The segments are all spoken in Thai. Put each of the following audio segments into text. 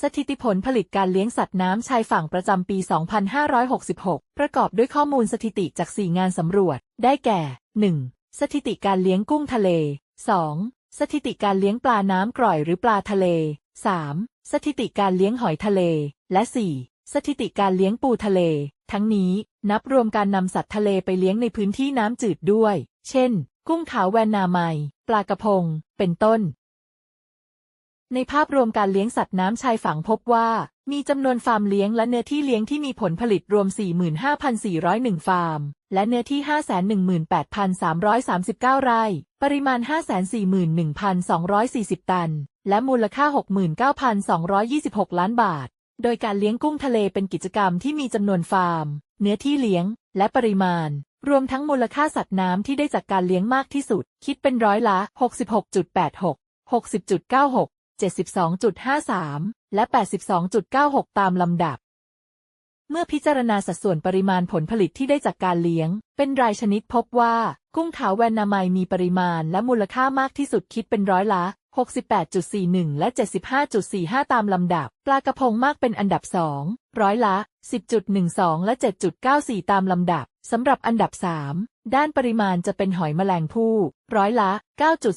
สถิติผลผลิตการเลี้ยงสัตว์น้ำชายฝั่งประจำปี 2566 ประกอบด้วยข้อมูลสถิติจาก 4 งานสำรวจ ได้แก่ 1. สถิติการเลี้ยงกุ้งทะเล 2. สถิติการเลี้ยงปลาน้ำกร่อยหรือปลาทะเล 3. สถิติการเลี้ยงหอยทะเล และ 4. สถิติการเลี้ยงปูทะเล ทั้งนี้ นับรวมการนำสัตว์ทะเลไปเลี้ยงในพื้นที่น้ำจืดด้วย เช่น กุ้งขาวแวนนาไม ปลากระพง เป็นต้น ในภาพรวมการเลี้ยงสัตว์น้ำชายฝั่งพบว่า มีจำนวนฟาร์มเลี้ยงและเนื้อที่เลี้ยงที่มีผลผลิตรวม 45,401 ฟาร์ม และเนื้อที่ 518,339 ไร่ ปริมาณ 541,240 ตัน และมูลค่า 69,226 ล้านบาท โดยการเลี้ยงกุ้งทะเลเป็นกิจกรรมที่มีจำนวนฟาร์ม เนื้อที่เลี้ยง และปริมาณ รวมทั้งมูลค่าสัตว์น้ำที่ได้จากการเลี้ยงมากที่สุด คิดเป็นร้อยละ 66.86 60.96 72.53 และ 82.96 ตามลำดับ เมื่อพิจารณาสัดส่วนปริมาณผลผลิตที่ได้จากการเลี้ยง เป็นรายชนิดพบว่า กุ้งขาวแวนนาไมมีปริมาณและมูลค่ามากที่สุดคิดเป็นร้อยละ 68.41 และ 75.45 ตามลำดับ ปลากระพงมากเป็นอันดับ 2 ร้อยละ 10.12 และ 7.94 ตามลำดับ สำหรับอันดับ 3 ด้านปริมาณจะเป็นหอยแมลงภู่ร้อยละ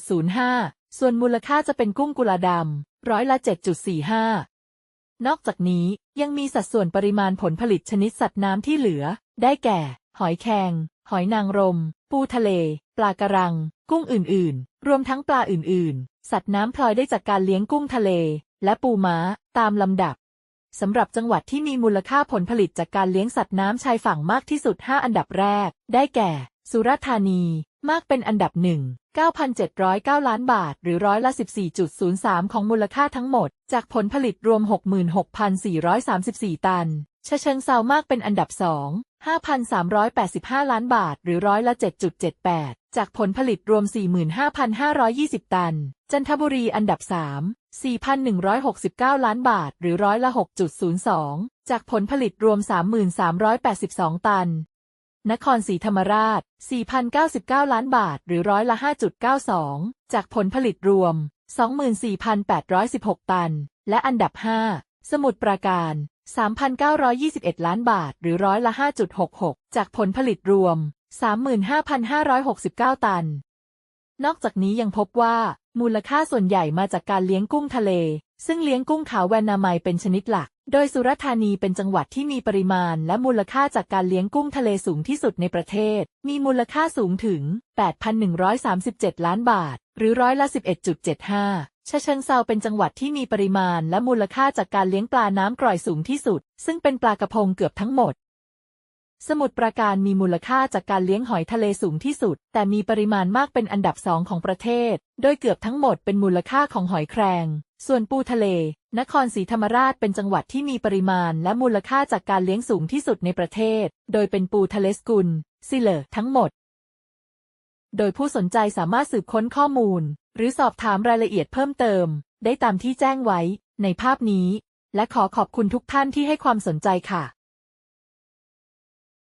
9.05 ส่วนมูลค่าจะเป็นกุ้งกุลาดำร้อยละ 7.45 นอกจากนี้ยังมีสัดส่วนปริมาณผลผลิตชนิดสัตว์น้ำที่เหลือ ได้แก่ หอยแครงหอยนางรม ปูทะเล ปลากระรัง กุ้งอื่น ๆ รวมทั้งปลาอื่น ๆ สัตว์น้ำพลอยได้จากการเลี้ยงกุ้งทะเล และปูม้า ตามลำดับสำหรับจังหวัดที่มีมูลค่าผลผลิตจากการเลี้ยงสัตว์น้ำชายฝั่งมากที่สุด 5 อันดับแรก ได้แก่ สุราษฎร์ธานี มากเป็นอันดับหนึ่ง 9,709 ล้านบาท หรือร้อยละ 14.03 ของมูลค่าทั้งหมด จากผลผลิตรวม 66,434 ตัน ชะเชิงเซามากเป็นอันดับ2 5,385 ล้านบาท หรือร้อยละ 7.78 จากผลผลิตรวม 45,520 ตัน จันทบุรีอันดับ 3 4,169 ล้านบาท หรือร้อยละ 6.02 จากผลผลิตรวม 3,382 ตัน นครศรีธรรมราช 4,099 ล้านบาท หรือร้อยละ 5.92 จากผลผลิตรวม 24,816 ตัน และอันดับ 5 สมุทรปราการ 3,921 ล้านบาท หรือร้อยละ 5.66 จากผลผลิตรวม 35,569 ตัน นอกจากนี้ยังพบว่ามูลค่าส่วนใหญ่มาจากการเลี้ยงกุ้งทะเล ซึ่งเลี้ยงกุ้งขาวแวนนาไมเป็นชนิดหลัก โดยสุราษฎร์ธานีเป็นจังหวัดที่มีปริมาณและมูลค่าจากการเลี้ยงกุ้งทะเลสูงที่สุดในประเทศ มีมูลค่าสูงถึง 8,137 ล้านบาท หรือร้อยละ 11.75 ชะเชิงเซาเป็นจังหวัดที่มีปริมาณและมูลค่าจากการเลี้ยงปลาน้ำกร่อยสูงที่สุด ซึ่งเป็นปลากระพงเกือบทั้งหมด สมุทรปราการมีมูลค่าจากการเลี้ยงหอยทะเลสูงที่สุด แต่มีปริมาณมากเป็นอันดับสองของประเทศ โดยเกือบทั้งหมดเป็นมูลค่าของหอยแครง ส่วนปูทะเล นครศรีธรรมราชเป็นจังหวัดที่มีปริมาณและมูลค่าจากการเลี้ยงสูงที่สุดในประเทศ โดยเป็นปูทะเลสกุลซิเลอทั้งหมด โดยผู้สนใจสามารถสืบค้นข้อมูล หรือสอบถามรายละเอียดเพิ่มเติม ได้ตามที่แจ้งไว้ ในภาพนี้ และขอขอบคุณทุกท่านที่ให้ความสนใจค่ะ